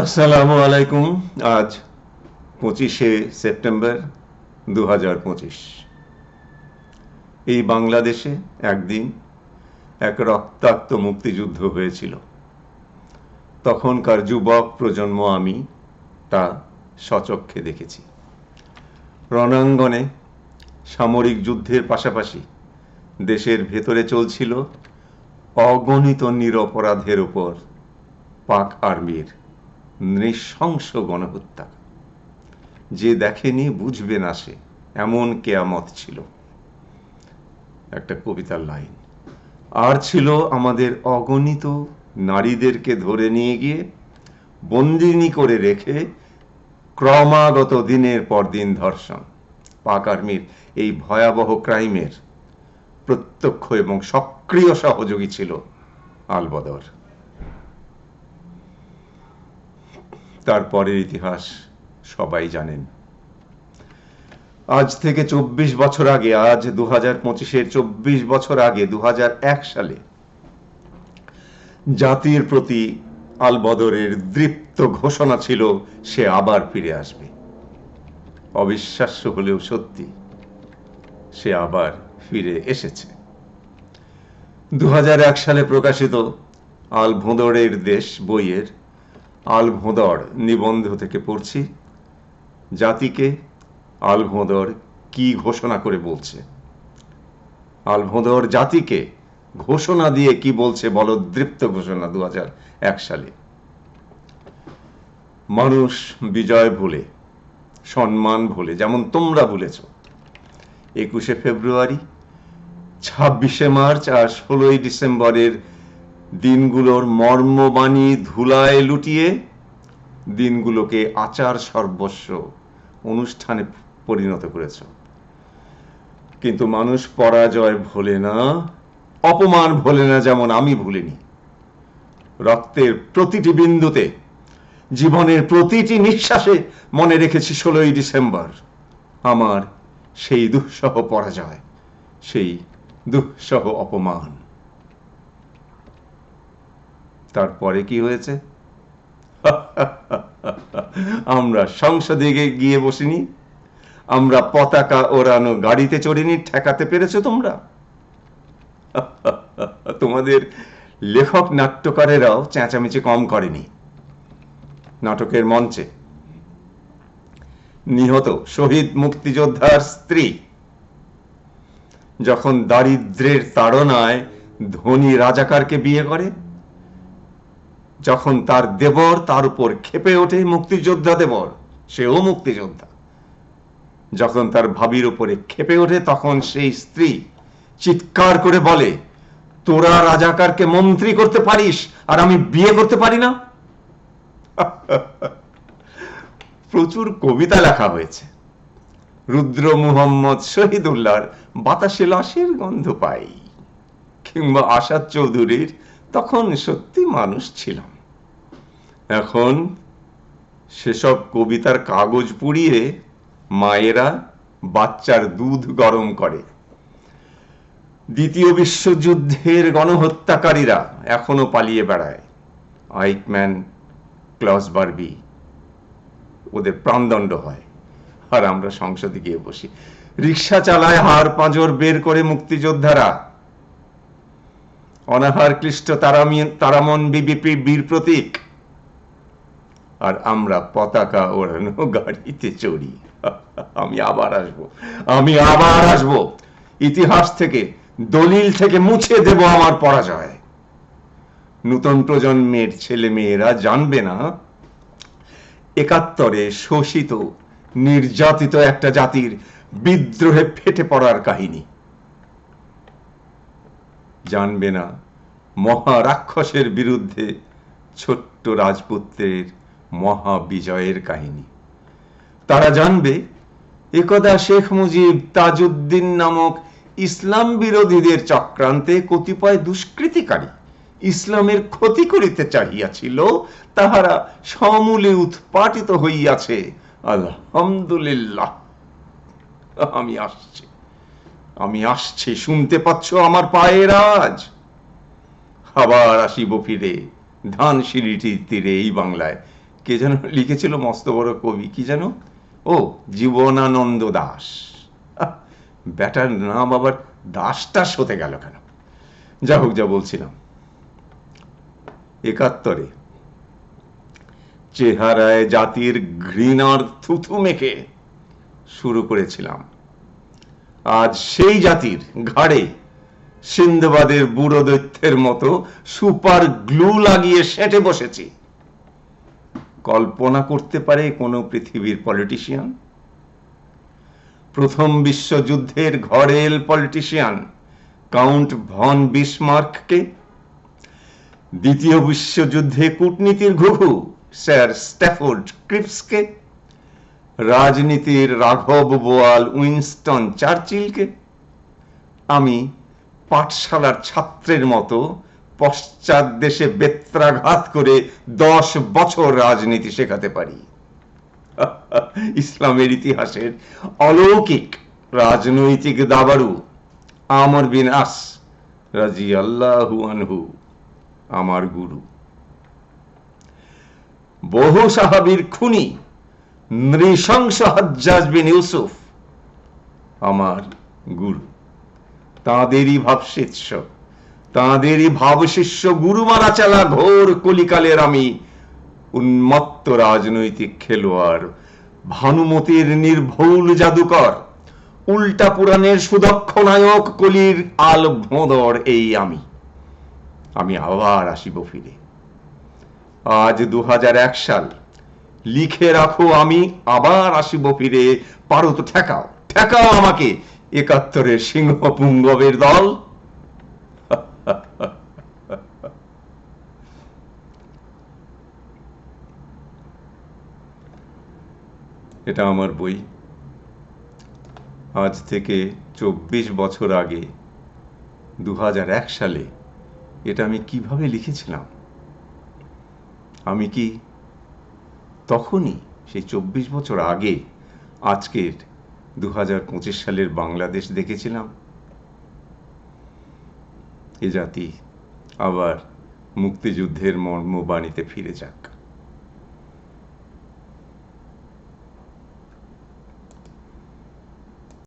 আসসালামু আলাইকুম। আজ পঁচিশে সেপ্টেম্বর দু হাজার পঁচিশ। এই বাংলাদেশে একদিন এক রক্তাক্ত মুক্তিযুদ্ধ হয়েছিল। তখনকার যুবক প্রজন্ম আমি তা সচক্ষে দেখেছি। রণাঙ্গনে সামরিক যুদ্ধের পাশাপাশি দেশের ভেতরে চলছিল অগণিত নিরপরাধের উপর পাক আর্মির নৃশংস গণহত্যা। যে দেখেনি বুঝবে না সে, এমন কেয়ামত ছিল। একটা কবিতার লাইন, আর ছিল আমাদের অগণিত নারীদেরকে ধরে নিয়ে গিয়ে, বন্দিনী করে রেখে ক্রমাগত দিনের পর দিন ধর্ষণ। পাক আর্মির এই ভয়াবহ ক্রাইমের প্রত্যক্ষ এবং সক্রিয় সহযোগী ছিল আলবদর। তারপরের ইতিহাস সবাই জানেন। আজ থেকে চব্বিশ বছর আগে, আজ দু হাজার পঁচিশের চব্বিশ বছর আগে দু সালে জাতির প্রতি আলবদরের দৃপ্ত ঘোষণা ছিল, সে আবার ফিরে আসবে। অবিশ্বাস্য হলেও সত্যি, সে আবার ফিরে এসেছে। দু হাজার এক সালে প্রকাশিত আল ভোঁদরের দেশ বইয়ের আল ভোঁদর নিবন্ধ থেকে পড়ছি। জাতিকে আল ভোঁদর কি ঘোষণা করে বলছে? আল ভোঁদর জাতিকে ঘোষণা দিয়ে কি বলছে বলো? দৃপ্ত ঘোষণা দু সালে। মানুষ বিজয় ভুলে, সম্মান ভুলে, যেমন তোমরা ভুলেছ। একুশে ফেব্রুয়ারি, ছাব্বিশে মার্চ আর ষোলোই ডিসেম্বরের দিনগুলোর মর্মবাণী ধুলায় লুটিয়ে দিনগুলোকে আচার সর্বস্ব অনুষ্ঠানে পরিণত করেছ। কিন্তু মানুষ পরাজয় ভোলে না, অপমান ভোলে না যেমন আমি ভুলিনি। রক্তের প্রতিটি বিন্দুতে, জীবনের প্রতিটি নিঃশ্বাসে মনে রেখেছি ষোলোই ডিসেম্বর, আমার সেই দুঃসহ পরাজয়, সেই দুঃসহ অপমান। তারপরে কি হয়েছে? আমরা সংসদে গিয়ে বসিনি। আমরা পতাকা ওড়ানো গাড়িতে চড়িনি, ঠেকাতে পেরেছ তোমরা? তোমাদের লেখক নাট্যকারেরাও চেঁচামেচি কম করেনি নাটকের মঞ্চে। নিহত শহীদ মুক্তিযোদ্ধার স্ত্রী। যখন দারিদ্রের তাড়নায় ধনী রাজাকারকে বিয়ে করে যখন তার দেবর তার উপর খেপে ওঠে মুক্তিযোদ্ধা দেবর, সেও মুক্তিযোদ্ধা। যখন তার ভাবির উপরে খেপে ওঠে, তখন সেই স্ত্রী চিৎকার করে বলে, তোরা রাজাকারকে মন্ত্রী করতে পারিস আর আমি বিয়ে করতে পারি না? প্রচুর কবিতা লেখা হয়েছে। রুদ্র মুহম্মদ শহীদুল্লাহর বাতাসে লাশের গন্ধ পাই, কিংবা আসাদ চৌধুরীর তখন সত্যি মানুষ ছিলাম। এখন সেসব কবিতার কাগজ পুড়িয়ে মায়েরা বাচ্চার দুধ গরম করে। দ্বিতীয় বিশ্বযুদ্ধের গণহত্যাকারীরা এখনও পালিয়ে বেড়ায়। Eichmann Klaus Barbie. ওদের প্রাণদণ্ড হয়। আর আমরা সংসদে গিয়ে বসি। রিক্সা চালায় হাড় পাঁজর বের করে মুক্তিযোদ্ধারা। অনাহার ক্লিষ্ট তারামন বিবিপি বীর প্রতীক। আর আমরা পতাকা ওড়ানো গাড়িতে চড়ি। আমি আবার আসব। আমি আবার আসব। ইতিহাস থেকে, দলিল থেকে মুছে দেব আমার পরাজয়। নূতন প্রজন্মের ছেলে মেয়েরা জানবে না, একাত্তরে শোষিত, নির্যাতিত একটা জাতির বিদ্রোহে ফেটে পড়ার কাহিনী। জানবে না, মহারাক্ষসের বিরুদ্ধে ছোট্ট রাজপুত্রের মহা বিজয়ের কাহিনী। তারা জানবে, একদা শেখ মুজিব তাজউদ্দিন নামক ইসলাম বিরোধীদের চক্রান্তে কতিপয় দুষ্কৃতিকারী ইসলামের ক্ষতি করিতে চাহিয়াছিল, তাহারা সমূলে উৎপাটিত হইয়াছে। আলহামদুলিল্লাহ। আমি আসছি। আমি আসছি, শুনতে পাচ্ছ আমার পায়ের আজ? আবার আসিব ফিরে ধান সিঁড়িটির তীরে এই বাংলায়। কে যেন লিখেছিল মস্ত বড় কবি, কি যেন? ও, জীবনানন্দ দাস। ব্যাটার নাম আবার দাসটাস হতে গেল কেন? যা হোক, যা বলছিলাম। একাত্তরে, চেহারায় জাতির ঘৃণার থুথু মেখে শুরু করেছিলাম। আজ সেই জাতির ঘাড়ে সিন্ধবাদের বুড়ো দৈত্যের মতো সুপার গ্লু লাগিয়ে সেটে বসেছি। কল্পনা করতে পারে কোনো পৃথিবীর পলিটিশিয়ান প্রথম বিশ্বযুদ্ধের ঘরেল পলিটিশিয়ান কাউন্ট ভন বিসমার্ককে? দ্বিতীয় বিশ্বযুদ্ধে কূটনীতির ঘুঘু স্যার স্ট্যাফোর্ড ক্রিপসকে? রাজনীতির রাঘব বোয়াল উইনস্টন চার্চিলকে? আমি পাঠশালার ছাত্রের মতো পশ্চাৎ দেশে বেত্রাঘাত করে দশ বছর রাজনীতি শেখাতে পারি। ইসলামের ইতিহাসের অলৌকিক রাজনৈতিক দাবারু আমর বিন আস রাজি আল্লাহু আনহু, আমার গুরু। বহু সাহাবীর খুনি নৃশংস হজ্জাজ বিন ইউসুফ, আমার গুরু। তাঁদেরই ভাবশিষ্য তাঁদেরই ভাবশিষ্য গুরুমারা চালা ঘোর কলিকালের আমি। উন্মত্ত রাজনৈতিক খেলোয়াড়, ভানুমতির নির্ভুল জাদুকর, উল্টা পুরাণের সুদক্ষ নায়ক কলির আল ভোঁদর এই আমি। আমি আবার আসিব ফিরে। আজ দু হাজার এক সাল। লিখে রাখো আমি, আবার আসিব ফিরে। পারো তো ঠেকাও। ঠেকাও আমাকে। একাত্তরের সিংহ পুঙ্গবের দল। এটা আমার বই। আজ থেকে চব্বিশ বছর আগে দু হাজার এক সালে এটা আমি কীভাবে লিখেছিলাম? আমি কি তখনই সেই চব্বিশ বছর আগে আজকের দু হাজার পঁচিশ সালের বাংলাদেশ দেখেছিলাম? এ জাতি আবার মুক্তিযুদ্ধের মর্মবাণীতে ফিরে যাক।